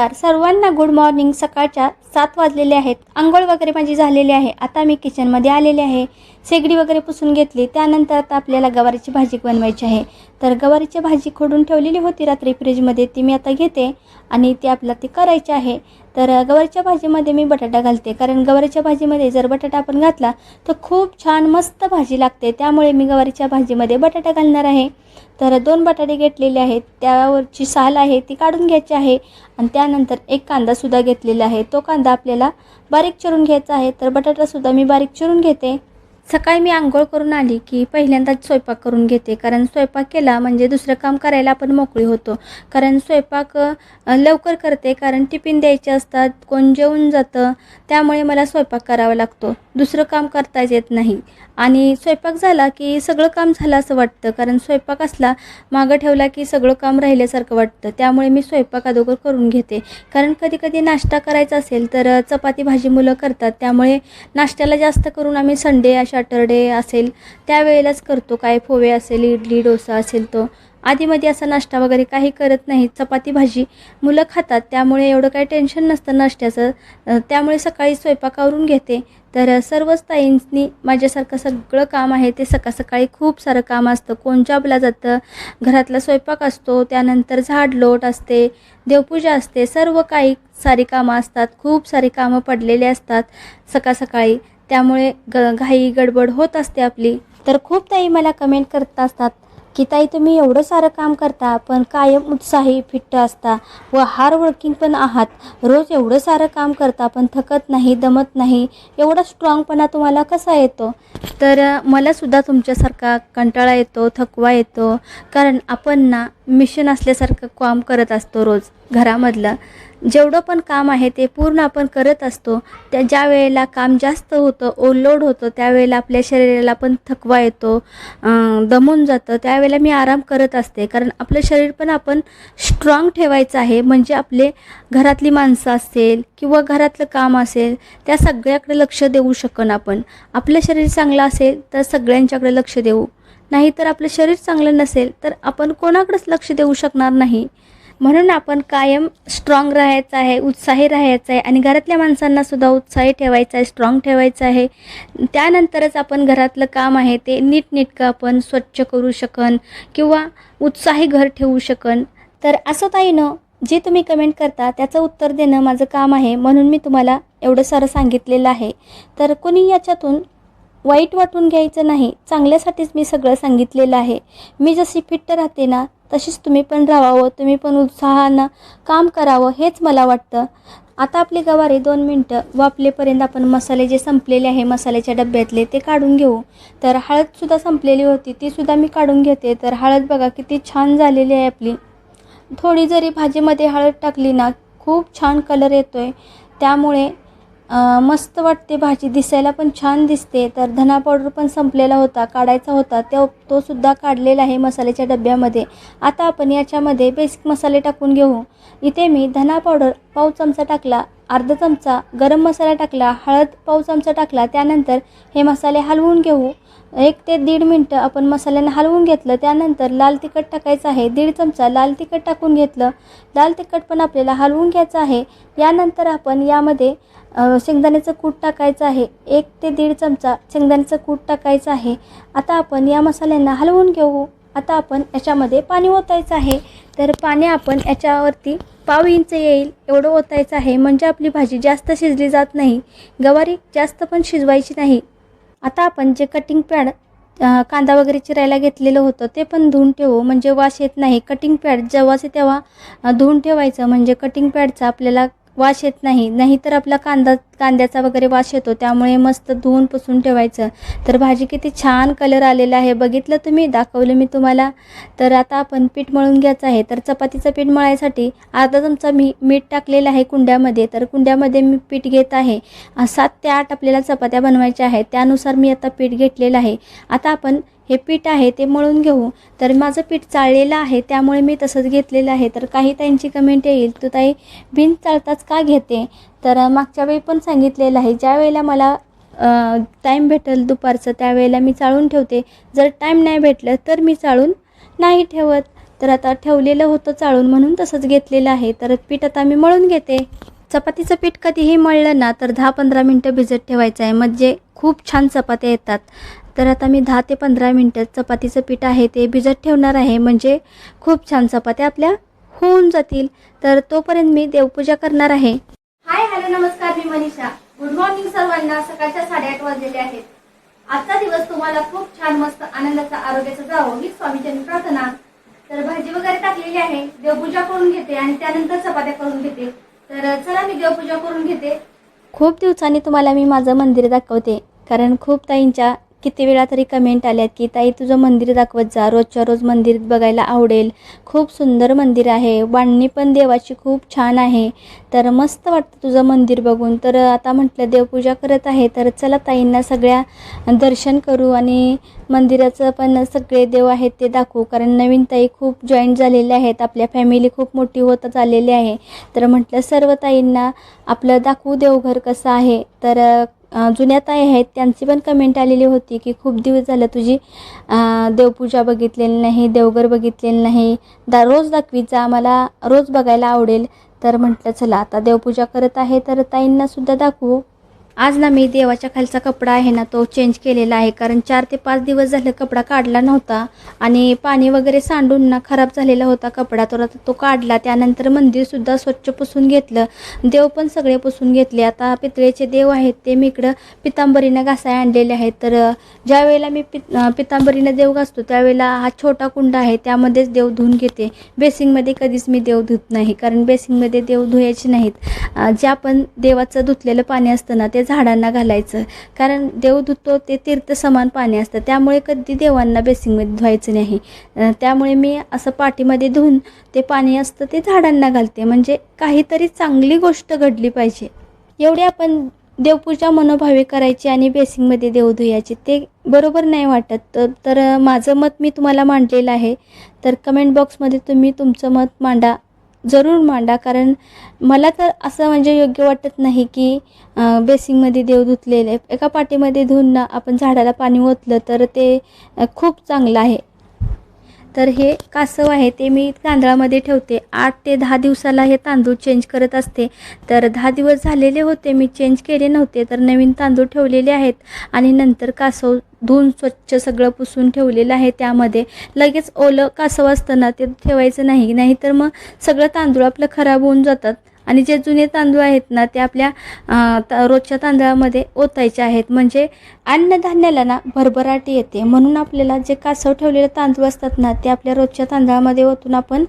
नमस्कार. सर्वांना good morning सकाळच्या सात वाजलेले आहेत. आंघोळ वगैरे माझी झालेली आहे. आता मी किचनमध्ये आलेले आहे. शेगडी वगैरे पुसून घेतली. त्यानंतर आता आपल्याला गवारीची भाजी बनवायची आहे. तर गवारीची भाजी खोडून ठेवलेली होती रात्री फ्रीजमध्ये. ती मी आता घेते आणि ती आपल्याला ती करायची आहे. तर गवारीच्या भाजीमध्ये मी बटाटा घालते. कारण गवारीच्या भाजीमध्ये जर बटाटा आपण घातला तर खूप छान मस्त भाजी लागते. त्यामुळे मी गवारीच्या भाजीमध्ये बटाटा घालणार आहे. तर दोन बटाटे घेतलेले आहेत. त्यावरची साल आहे ती काढून घ्यायची आहे आणि त्यानंतर एक कांदासुद्धा घेतलेला आहे. तो कांदा आपल्याला बारीक चिरून घ्यायचा आहे. तर बटाटासुद्धा मी बारीक चिरून घेते. सकाळी मी आंघोळ करून आली की पहिल्यांदाच स्वयंपाक करून घेते. कारण स्वयंपाक केला म्हणजे दुसरं काम करायला आपण मोकळी होतो. कारण स्वयंपाक लवकर करते. कारण टिफिन द्यायचे असतात कोण जेवून जातं त्यामुळे मला स्वयंपाक करावा लागतो. दुसरं काम करताच येत नाही. आणि स्वयंपाक झाला की सगळं काम झालं असं वाटतं. कारण स्वयंपाक असला मागं ठेवला की सगळं काम राहिल्यासारखं वाटतं. त्यामुळे मी स्वयंपाक अगोदर करून घेते. कारण कधी कधी नाश्ता करायचा असेल तर चपाती भाजी मुलं करतात. त्यामुळे नाश्त्याला जास्त करून आम्ही संडे सॅटरडे असेल त्यावेळेलाच करतो. काय फोवे असेल इडली डोसा असेल तो. आधीमध्ये असा नाश्ता वगैरे काही करत नाही. चपाती भाजी मुलं खातात. त्यामुळे एवढं काही टेन्शन नसतं नाश्त्याचं. त्यामुळे सकाळी स्वयंपाक आवरून घेते. तर सर्वच ताईंनी माझ्यासारखं सगळं काम आहे. ते सकाळ सकाळी खूप सारं काम असतं. कोण जॉबला जातं घरातला स्वयंपाक असतो त्यानंतर झाड लोट असते देवपूजा असते. सर्व काही सारी कामं असतात. खूप सारी कामं पडलेली असतात सकाळ सकाळी त्यामुळे ग घाई गडबड होत असते आपली. तर खूप ताई मला कमेंट करत असतात. की ताई तुम्ही एवढं सारं काम करता पण कायम उत्साही फिट्ट असता व हार्ड वर्किंग पण आहात. रोज एवढं सारं काम करता पण थकत नाही दमत नाही एवढा स्ट्रॉंगपणा तुम्हाला कसा येतो? तर मलासुद्धा तुमच्यासारखा कंटाळा येतो थकवा येतो कारण आपण ना मिशन असल्यासारखं काम करत असतो रोज घरामधलं. जेवढं पण काम आहे ते पूर्ण आपण करत असतो त्या ज्या वेळेला काम जास्त होतं ओव्हरलोड होतं त्यावेळेला आपल्या शरीराला पण थकवा येतो दमून जातं त्यावेळेला मी आराम करत असते. कारण आपलं शरीर पण आपण स्ट्रॉंग ठेवायचं आहे. म्हणजे आपले घरातली माणसं असेल किंवा घरातलं काम असेल त्या सगळ्याकडे लक्ष देऊ शकन आपण. आपलं शरीर चांगलं असेल तर सगळ्यांच्याकडे लक्ष देऊ. नाही तर आपलं शरीर चांगलं नसेल तर आपण कोणाकडेच लक्ष देऊ शकणार नाही. म्हणून आपण कायम स्ट्रॉंग राहायचं आहे उत्साही राहायचं आहे आणि घरातल्या माणसांना सुद्धा उत्साही ठेवायचं आहे स्ट्रॉंग ठेवायचं आहे. त्यानंतरच आपण घरातलं काम आहे ते नीटनेटकं आपण स्वच्छ करू शकन किंवा उत्साही घर ठेवू शकन. तर असं ताईनं जे तुम्ही कमेंट करता त्याचं उत्तर देणं माझं काम आहे म्हणून मी तुम्हाला एवढं सारं सांगितलेलं आहे. तर कोणी याच्यातून वाईट वाटून घ्यायचं नाही. चांगल्यासाठीच मी सगळं सांगितलेलं आहे. मी जशी फिट्ट राहते ना तशीच तुम्ही पण राहावं तुम्ही पण उत्साहानं काम करावं हेच मला वाटतं. आता आपली गवारी दोन मिनटं वापलेपर्यंत आपण मसाले जे संपलेले आहे मसाल्याच्या डब्यातले ते काढून घेऊ. तर हळदसुद्धा संपलेली होती तीसुद्धा मी काढून घेते. तर हळद बघा किती छान झालेली आहे आपली. थोडी जरी भाजीमध्ये हळद टाकली ना खूप छान कलर येतो आहे त्यामुळे मस्त वाटते भाजी दिसायला पण छान दिसते. तर धना पावडर पण संपलेला होता काढायचा होता. तो तो सुद्धा काढलेला आहे मसाल्याच्या डब्यामध्ये. आता आपण याच्यामध्ये बेसिक मसाले टाकून घेऊ. इथे मी धना पावडर पाव चमचा टाकला अर्धा चमचा गरम मसाला टाकला हळद पाव चमचा टाकला त्यानंतर हे मसाले हलवून घेऊ. एक ते दीड मिनटं आपण मसाल्यानं हलवून घेतलं त्यानंतर लाल तिखट टाकायचं आहे. दीड चमचा लाल तिखट टाकून घेतलं. लाल तिखट पण आपल्याला हलवून घ्यायचं आहे. यानंतर आपण यामध्ये शेंगदाण्याचं कूट टाकायचं आहे. एक ते दीड चमचा शेंगदाण्याचं कूट टाकायचं आहे. आता आपण या मसाल्यांना हलवून घेऊ. आता आपण याच्यामध्ये पाणी ओतायचं आहे. तर पाणी आपण याच्यावरती पाव इंच येईल एवढं ओतायचं आहे. म्हणजे आपली भाजी जास्त शिजली जात नाही. गवारी जास्त पण शिजवायची नाही. आता आपण जे कटिंग पॅड कांदा वगैरे चिरायला घेतलेलं होतं ते पण धुवून ठेवू. म्हणजे वास येत नाही. कटिंग पॅड जेव्हाचे तेव्हा धुवून ठेवायचं. म्हणजे कटिंग पॅडचा आपल्याला वास येत नाही. नाहीतर आपला कांदा कांद्याचा वगैरे वास येतो. त्यामुळे मस्त धुवून पुसून ठेवायचं. तर भाजी किती छान कलर आलेला आहे. बघितलं तुम्ही? दाखवलं मी तुम्हाला. तर आता आपण पीठ मळून घ्यायचं आहे. तर चपातीचं पीठ मळायसाठी अर्धा चमचा मी मीठ टाकलेलं आहे कुंड्यामध्ये. तर कुंड्यामध्ये मी पीठ घेत आहे. सात ते आठ आपल्याला चपात्या बनवायच्या आहेत. त्यानुसार मी आता पीठ घेतलेलं आहे. आता आपण हे पीठ आहे ते मळून घेऊ. तर माझं पीठ चाळलेलं आहे त्यामुळे मी तसंच घेतलेलं आहे. तर काही ताईंची कमेंट येईल. तू ताई बिन चाळताच का घेते? तर मागच्या वेळी पण सांगितलेलं आहे ज्या वेळेला मला टाईम भेटेल दुपारचं त्यावेळेला मी चाळून ठेवते. जर टाईम नाही भेटलं तर मी चाळून नाही ठेवत. तर आता ठेवलेलं होतं चाळून म्हणून तसंच घेतलेलं आहे. तर पीठ आता मी मळून घेते. चपातीचं पीठ कधीही मळलं ना तर दहा पंधरा मिनटं भिजत ठेवायचं आहे. म्हणजे खूप छान चपात्या येतात. तर आता मी दहा ते पंधरा मिनटं चपातीचं पीठ आहे ते भिजत ठेवणार आहे. म्हणजे खूप छान चपात्या आपल्या होऊन जातील. तर तोपर्यंत मी देवपूजा करणार आहे. हाय हॅलो नमस्कार मी मनीषा. गुड मॉर्निंग सर्वांना. सकाळच्या साडेआठ वाजलेले आहेत. आजचा दिवस तुम्हाला खूप छान मस्त आनंदाचा आरोग्याचा जावो ही स्वामीचरणी प्रार्थना. तर भाजी वगैरे टाकलेली आहे. देवपूजा करून घेते आणि त्यानंतर चपात्या करून घेते. तर चला मी देवपूजा करून घेते. खूप दिवसांनी तुम्हाला मी माझं मंदिर दाखवते. कारण खूप ताईंच्या किती वेळा तरी कमेंट आल्यात की ताई तुझं मंदिर दाखवत जा. रोजच्या रोज मंदिर बघायला आवडेल. खूप सुंदर मंदिर आहे. बांधणी पण देवाची खूप छान आहे. तर मस्त वाटतं तुझं मंदिर बघून. तर आता म्हटलं देवपूजा करत आहे. तर चला ताईंना सगळ्या दर्शन करू आणि मंदिराचं पण सगळे देव आहेत ते दाखवू. कारण नवीन ताई खूप जॉईंट झालेले आहेत. आपल्या फॅमिली खूप मोठी होत चाललेली आहे. तर म्हटलं सर्व ताईंना आपलं दाखवू देवघर कसं आहे? तर जुन्या ताई आहेत त्यांची पण कमेंट आलेली होती की खूप दिवस झालं तुझी देवपूजा बघितलेली नाही देवघर बघितलेलं नाही. दा रोज दाखवीचा आम्हाला रोज बघायला आवडेल. तर म्हटलं चला आता देवपूजा करत आहे तर ताईंनासुद्धा दाखवू. आज ना मी देवाच्या खालचा कपडा आहे ना तो चेंज केलेला आहे कारण चार ते पाच दिवस झाले कपडा काढला नव्हता. आणि पाणी वगैरे सांडून ना खराब झालेला होता कपडा तर आता तो काढला. त्यानंतर मंदिरसुद्धा स्वच्छ पुसून घेतलं. देव पण सगळे पुसून घेतले. आता पितळेचे देव आहेत ते मी इकडं पितांबरीनं घासाय आणलेले आहेत. तर ज्यावेळेला ज्या वेळेला मी पित पितांबरीनं देव घासतो त्यावेळेला हा छोटा कुंड आहे त्यामध्येच देव धुवून घेते. बेसिंगमध्ये कधीच मी देव धुत नाही कारण बेसिंगमध्ये देव धुवायचे नाहीत. जे आपण देवाचं धुतलेलं पाणी असतं ना ते झाडांना घालायचं. कारण देव धुतो ते तीर्थ समान पाणी असतं. त्यामुळे कधी देवांना बेसिंगमध्ये धुवायचं नाही. त्यामुळे मी असं पाठीमध्ये धुवून ते पाणी असतं ते झाडांना घालते. म्हणजे काहीतरी चांगली गोष्ट घडली पाहिजे. एवढी आपण देवपूजा मनोभावे करायची आणि बेसिंगमध्ये देव धुयाची ते बरोबर नाही वाटत. तर तर माझं मत मी तुम्हाला मांडलेलं आहे. तर कमेंट बॉक्समध्ये तुम्ही तुमचं मत मांडा. जरूर मांडा कारण मला तर असं म्हणजे योग्य वाटत नाही की बेसिंगमध्ये देव धुतलेले एका पाटीमध्ये धुवून ना आपण झाडाला पाणी ओतलं तर ते खूप चांगलं आहे. तर हे कासव आहे ते मी तांदळामध्ये ठेवते. आठ ते दहा दिवसाला हे तांदूळ चेंज करत असते. तर दहा दिवस झालेले होते मी चेंज केले नव्हते. तर नवीन तांदूळ ठेवलेले आहेत आणि नंतर कासव धुवून स्वच्छ सगळं पुसून ठेवलेलं आहे त्यामध्ये. लगेच ओलं कासव असताना ते ठेवायचं नाही नाहीतर मग सगळं तांदूळ आपलं खराब होऊन जातात. आणि जे जुने तांदूळ आहेत ना ते आपल्या रोजच्या तांदळामध्ये ओतायचे आहेत. म्हणजे अन्नधान्याला ना भरभराट येते. म्हणून आपल्याला जे कासव ठेवलेले तांदूळ असतात ना ते आपल्या रोजच्या तांदळामध्ये ओतून आपण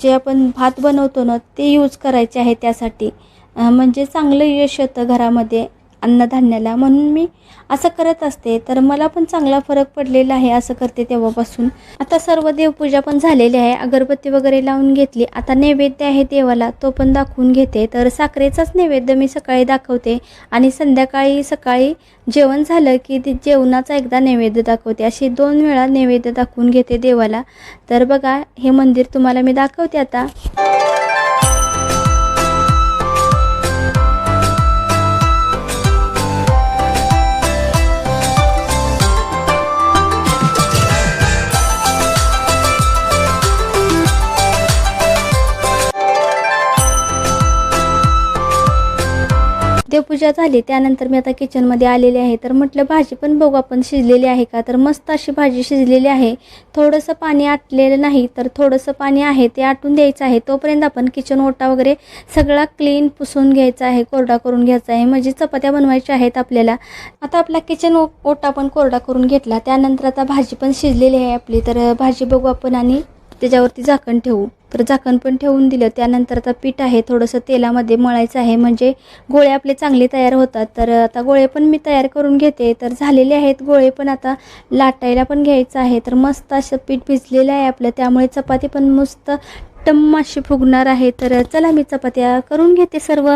जे आपण भात बनवतो ना ते यूज करायचे आहे त्यासाठी. म्हणजे चांगलं यश येतं घरामध्ये. अन्नधान्याला. म्हणून मी असं करत असते. तर मला पण चांगला फरक पडलेला आहे असं करते तेव्हापासून. आता सर्व देवपूजा पण झालेली आहे. अगरबत्ती वगैरे लावून घेतली. आता नैवेद्य आहे देवाला. तो पण दाखवून घेते. तर साखरेचाच नैवेद्य मी सकाळी दाखवते. आणि संध्याकाळी सकाळी जेवण झालं की ते जेवणाचा एकदा नैवेद्य दाखवते. अशी दोन वेळा नैवेद्य दाखवून घेते देवाला. तर बघा हे मंदिर तुम्हाला मी दाखवते आता. पूजा झाली त्यानंतर मी आता किचनमध्ये आलेले आहे. तर म्हटलं भाजी पण बघू आपण शिजलेली आहे का? तर मस्त अशी भाजी शिजलेली आहे. थोडंसं पाणी आटलेलं नाही तर थोडंसं पाणी आहे ते आटून द्यायचं आहे. तोपर्यंत आपण किचन ओटा वगैरे सगळा क्लीन पुसून घ्यायचा आहे कोरडा करून घ्यायचा आहे. म्हणजे चपात्या बनवायच्या आहेत आपल्याला. आता आपला किचन ओ ओटा पण कोरडा करून घेतला. त्यानंतर आता भाजी पण शिजलेली आहे आपली. तर भाजी बघू आपण आणि त्याच्यावरती झाकण ठेवू. तर झाकण पण ठेवून दिलं. त्यानंतर आता पीठ आहे थोडंसं तेलामध्ये मळायचं आहे. म्हणजे गोळे आपले चांगले तयार होतात. तर आता गोळे पण मी तयार करून घेते. तर झालेले आहेत गोळे पण आता लाटायला पण घ्यायचं आहे. तर मस्त असं पीठ भिजलेलं आहे आपलं. त्यामुळे चपाती पण मस्त टम्माशी फुगणार आहे. तर चला मी चपात्या करून घेते सर्व.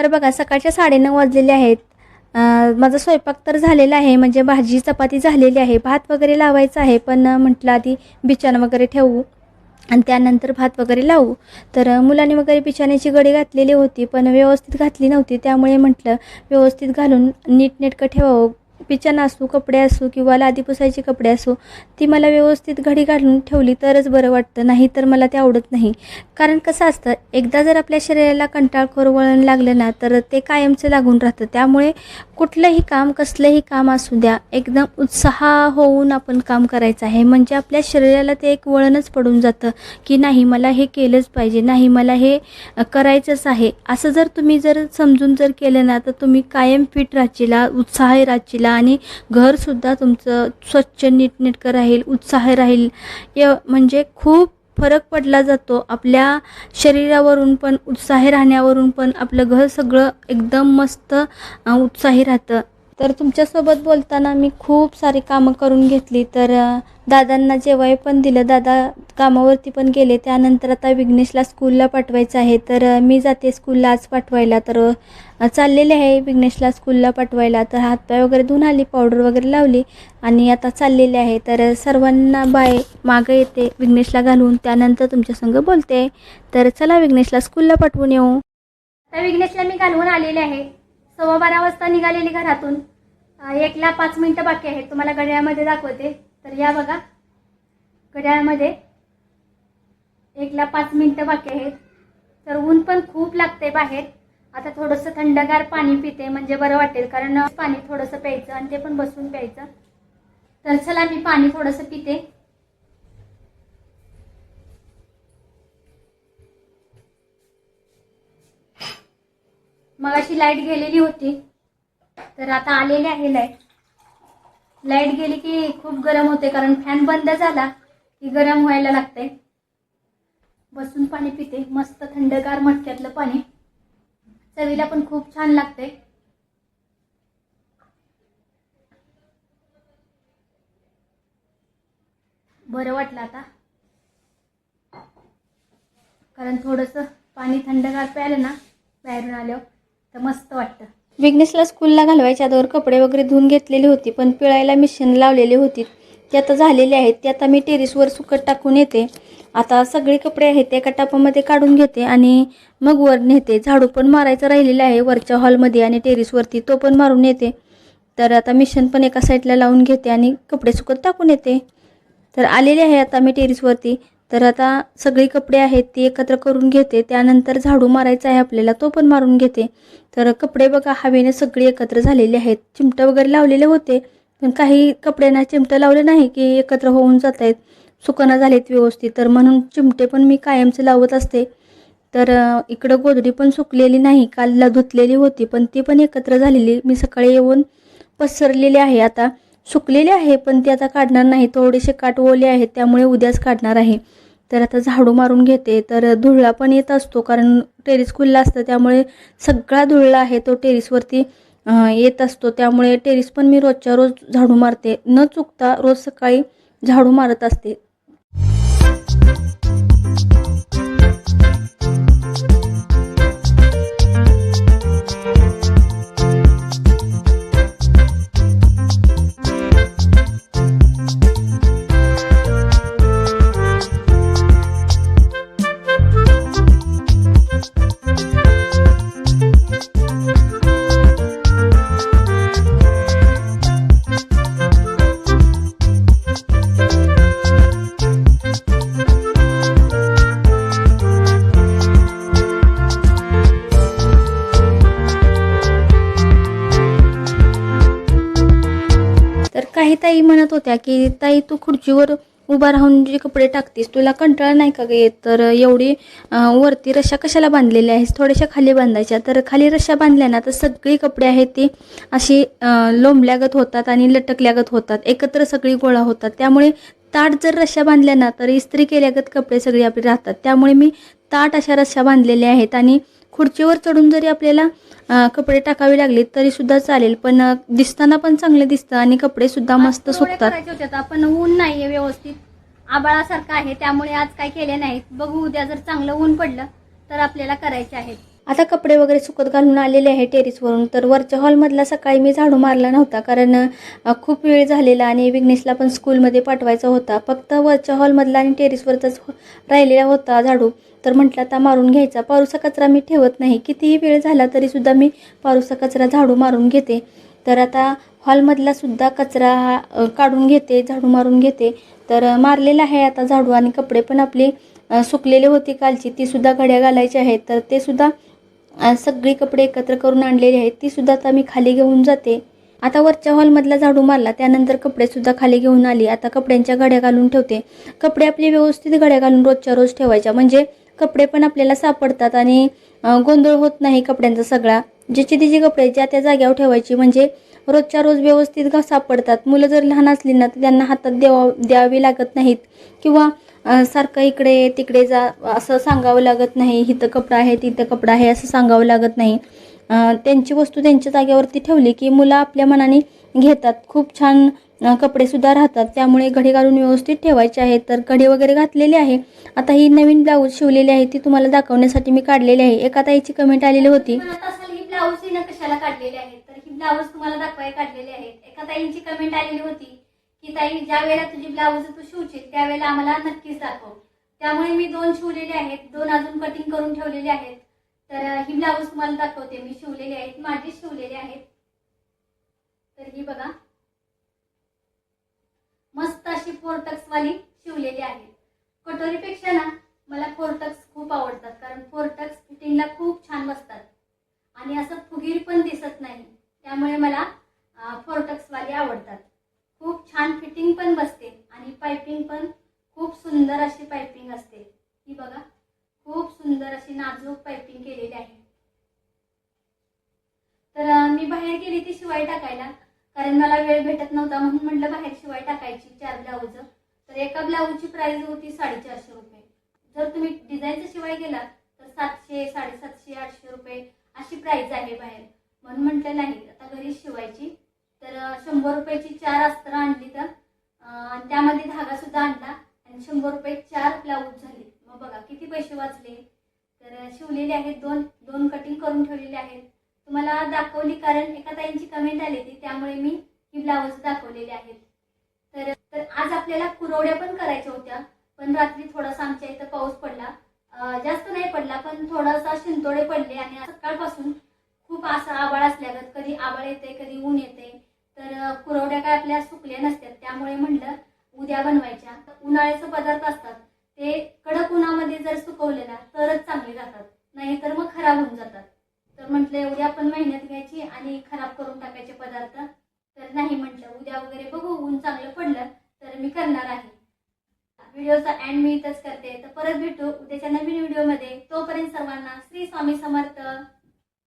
तर बघा सकाळच्या साडेनऊ वाजलेले आहेत. माझा स्वयंपाक तर झालेला आहे म्हणजे भाजी चपाती झालेली आहे. भात वगैरे लावायचा आहे पण म्हटलं आधी बिछाण वगैरे ठेवू आणि त्यानंतर भात वगैरे लावू. तर मुलांनी वगैरे बिछाण्याची गडी घातलेली होती पण व्यवस्थित घातली नव्हती. त्यामुळे म्हटलं व्यवस्थित घालून नीटनेटकं ठेवावं. बिछाण असू कपडे असू किंवा लादी पुसायचे कपडे असू ती मला व्यवस्थित घडी घालून ठेवली तरच बरं वाटतं. नाही तर मला ते आवडत नाही. कारण कसं असतं एकदा जर आपल्या शरीराला कंटाळखोर वळण लागलं ना तर ते कायमचं लागून राहतं. त्यामुळे कुठलंही काम कसलंही काम असू द्या एकदम उत्साह होऊन आपण काम करायचं आहे. म्हणजे आपल्या शरीराला ते एक वळणच पडून जातं की नाही मला हे केलंच पाहिजे नाही मला हे करायचंच आहे. असं जर तुम्ही जर समजून जर केलं ना तर तुम्ही कायम फिट राहशीला उत्साही राहिला आणि घरसुद्धा तुमचं स्वच्छ नीटनेटकं राहील उत्साह राहील. य म्हणजे खूप फरक पडला जातो. आपल्या शरीरावरून पण उत्साही राहण्यावरून पण आपलं घर सगळं एकदम मस्त उत्साही राहतं. तर तुमच्यासोबत बोलताना मी खूप सारी कामं करून घेतली. तर दादांना जेवाय पण दिलं. दादा कामावरती पण गेले. त्यानंतर आता विघ्नेशला स्कूलला पाठवायचं आहे. तर मी जाते स्कूलला आज पाठवायला. तर चाललेले आहे विघ्नेशला स्कूलला पाठवायला. तर हातपाय वगैरे धुवून आली पावडर वगैरे लावली आणि आता चाललेले आहे. तर सर्वांना बाय मागं येते विघ्नेशला घालून. त्यानंतर तुमच्यासंग बोलते. तर चला विघ्नेशला स्कूलला पाठवून येऊ. विघ्नेशला मी घालवून आलेले आहे. सव्वा बारा वाजता निघालेली घरातून. एकला पाच मिनटं बाकी आहेत. तुम्हाला घड्याळामध्ये दाखवते. तर या बघा. घड्याळामध्ये एकला पाच मिनटं बाकी आहेत. तर ऊन पण खूप लागते बाहेर. आता थोडंसं थंडगार पाणी पिते म्हणजे बरं वाटेल. कारण पाणी थोडंसं प्यायचं आणि ते पण बसून प्यायचं. तर चला मी पाणी थोडंसं पिते. मग अशी लाइट गेलेली होती. तर आता आलेली आहे लाइट. लाइट गेली की खूप गरम होते कारण फॅन बंद झाला की गरम व्हायला लागते बसून पाणी पिते मस्त थंडगार मटक्यातलं पाणी. चवीला पण खूप छान लागते बरं वाटलं आता. कारण थोडंसं पाणी थंडगार प्यायलं ना बाहेरून आल्यावर. तर मस्त वाटतं. विघ्नेशला स्कूलला घालवायच्या अगोदर कपडे वगैरे धुवून घेतलेली होती पण पिळायला मिशन लावलेली होती. ती आता झालेली आहेत ती आता मी टेरिसवर सुकट टाकून येते. आता सगळे कपडे आहेत ते एका टापामध्ये काढून घेते आणि मग वर नेते. झाडू पण मारायचं राहिलेलं आहे वरच्या हॉलमध्ये आणि टेरिसवरती तो पण मारून येते. तर आता मिशन पण एका साईडला लावून घेते आणि कपडे सुकत टाकून येते. तर आलेले आहे आता मी टेरिसवरती तर आता सगळी कपडे आहेत ती एकत्र करून घेते. त्यानंतर झाडू मारायचा आहे आपल्याला तो पण मारून घेते. तर कपडे बघा हवेने सगळी एकत्र झालेले आहेत. चिमटं वगैरे लावलेले होते पण काही कपड्यांना चिमटं लावले नाही की एकत्र होऊन जात आहेत सुकणं झालेत व्यवस्थित. तर म्हणून चिमटे पण मी कायमचे लावत असते. तर इकडं गोधडी पण सुकलेली नाही. कालला धुतलेली होती पण ती पण एकत्र झालेली. मी सकाळी येऊन पसरलेली आहे. आता सुकलेली आहे पण ती आता काढणार नाही. थोडेसे काट ओले आहेत त्यामुळे उद्याच काढणार आहे. तर आता झाडू मारून घेते. तर धुळला पण येत असतो कारण टेरिस खुल्ला असतं त्यामुळे सगळा धुळला आहे तो टेरिसवरती येत असतो. त्यामुळे टेरिस पण मी रोजच्या रोज झाडू मारते. न चुकता रोज सकाळी झाडू मारत असते. काही ताई म्हणत होत्या की ताई तू खुर्चीवर उभा राहून जे कपडे टाकतीस तुला कंटाळा नाही का ग येत? तर एवढी वरती रशा कशाला बांधलेल्या आहेस? थोड्याशा खाली बांधायच्या. तर खाली रशा बांधल्या ना तर सगळी कपडे आहेत ती अशी लोंबल्यागत होतात आणि लटकल्यागत होतात. एकत्र सगळी गोळा होतात. त्यामुळे ताट जर रश्या बांधल्या ना तर इस्त्री केल्यागत कपडे सगळे आपले राहतात. त्यामुळे मी ताट अशा रश्या बांधलेल्या आहेत आणि खुर्चीवर चढून जरी आपल्याला कपडे टाकावे लागले तरी सुद्धा चालेल. पण दिसताना पण चांगले दिसतं आणि कपडे सुद्धा मस्त सुकतात. आपण ऊन नाहीये व्यवस्थित. आबाळासारखं आहे त्यामुळे आज काय केले नाहीत बघू उद्या जर चांगलं ऊन पडलं तर आपल्याला करायचे आहेत. आता कपडे वगैरे सुकत घालून आलेले आहे टेरिसवरून. तर वरच्या हॉलमधला सकाळी मी झाडू मारला नव्हता कारण खूप वेळ झालेला आणि विघ्नेशला पण स्कूलमध्ये पाठवायचा होता. फक्त वरच्या हॉलमधला आणि टेरिसवरचाच हो, राहिलेला होता झाडू. तर म्हटलं आता मारून घ्यायचा. पारुसा कचरा मी ठेवत नाही. कितीही वेळ झाला तरीसुद्धा मी पारुसा कचरा झाडू मारून घेते. तर आता हॉलमधला सुद्धा कचरा हा, काढून घेते झाडू मारून घेते. तर मारलेला आहे आता झाडू आणि कपडे पण आपले सुकलेले होते कालची. ती सुद्धा घड्या घालायची आहेत. तर ते सुद्धा सगळी कपडे एकत्र करून आणलेली आहेत ती सुद्धा आता मी खाली घेऊन जाते. आता वरच्या हॉलमधला झाडू मारला त्यानंतर कपडे सुद्धा खाली घेऊन आली. आता कपड्यांच्या घड्या घालून ठेवते. कपडे आपले व्यवस्थित घड्या घालून रोजच्या रोज ठेवायच्या. म्हणजे कपडे पण आपल्याला सापडतात आणि गोंधळ होत नाही कपड्यांचा सगळा. ज्याची तिची कपडे ज्या त्या जाग्यावर ठेवायची म्हणजे रोजच्या रोज व्यवस्थित घ सापडतात मुलं जर लहान असली ना तर त्यांना हातात द्यावा द्यावी लागत नाहीत. किंवा सारखं इकडे तिकडे जा असं सांगावं लागत नाही इथं कपडा आहे तिथं कपडा आहे असं सांगावं लागत नाही. त्यांची वस्तू त्यांच्या जागेवरती ठेवली की मुलं आपल्या मनाने घेतात. खूप छान कपडेसुद्धा राहतात. त्यामुळे घडी घालून व्यवस्थित ठेवायचे आहेत. तर घडी वगैरे घातलेली आहे. आता ही नवीन ब्लाऊज शिवलेली आहे. ती तुम्हाला दाखवण्यासाठी मी काढलेली आहे. एका ताईची कमेंट आलेली होती. ब्लाऊज कशाला काढलेली आहे? ब्लाऊज तुम्हाला दाखवाय काढलेले आहेत. एका ताईंची कमेंट आलेली होती की ताई ज्या वेळेला तुझी ब्लाऊज तू शिवशील त्यावेळेला आम्हाला नक्कीच दाखव. त्यामुळे मी दोन शिवलेले आहेत. दोन अजून कटिंग करून ठेवलेले आहेत. तर ही ब्लाऊज तुम्हाला दाखवते. मी शिवलेली आहेत. माझी शिवलेली आहेत. तर ही बघा. मस्त अशी फोरटक्स वाली शिवलेली आहे. कटोरीपेक्षा ना मला फोरटक्स खूप आवडतात. कारण फोरटक्स फिटिंगला खूप छान बसतात. आणि असं फुगीर पण दिसत नाही. त्यामुळे मला फोरटक्स वाली आवडतात. खूप छान फिटिंग पण बसते आणि पायपिंग पण खूप सुंदर अशी पायपिंग असते. ही बघा खूप सुंदर अशी नाजूक पायपिंग केलेली आहे. तर मी बाहेर गेली ती शिवाय टाकायला कारण मला वेळ भेटत नव्हता म्हणून म्हटलं बाहेर शिवाय टाकायची चार ब्लाऊज तर एका ब्लाऊजची प्राइस होती साडेचारशे रुपये. जर तुम्ही डिझाईनचा शिवाय गेलात तर सातशे साडेसातशे आठशे रुपये अशी प्राइस आहे बाहेर. म्हणून म्हटलं नाही आता घरीच शिवायची तर शंभर रुपयाची चार अस्त्र आणली तर त्यामध्ये धागा सुद्धा आणला आणि शंभर रुपये चार ब्लाऊज झाले. मग बघा किती पैसे वाचले? तर शिवलेले आहेत दोन दोन कटिंग करून ठेवलेले आहेत. तुम्हाला दाखवली कारण एका ताईंची कमेंट आली होती त्यामुळे मी ही ब्लाऊज दाखवलेली आहेत. तर तर आज आपल्याला कुरवड्या पण करायच्या होत्या पण रात्री थोडासा आमच्या इथं पाऊस पडला. जास्त नाही पडला पण थोडासा शिंतोडे पडले आणि सकाळपासून खूप असं आबाळ असल्यागत कधी आबाळ येते कधी ऊन येते. तर पुरवठ्या काय आपल्या सुकल्या नसतात त्यामुळे म्हणलं उद्या बनवायच्या. तर उन्हाळ्याचे पदार्थ असतात. ते कडक उन्हामध्ये जर सुकवले ना तरच चांगले जातात. नाही तर मग खराब होऊन जातात. तर म्हटलं उद्या पण मेहनत घ्यायची आणि खराब करून टाकायचे पदार्थ. तर नाही म्हटलं उद्या वगैरे बघू. ऊन चांगलं पडलं तर मी करणार आहे. व्हिडिओचा अँड मी इथंच करते. तर परत भेटू उद्याच्या नवीन व्हिडिओमध्ये. तोपर्यंत सर्वांना श्री स्वामी समर्थ.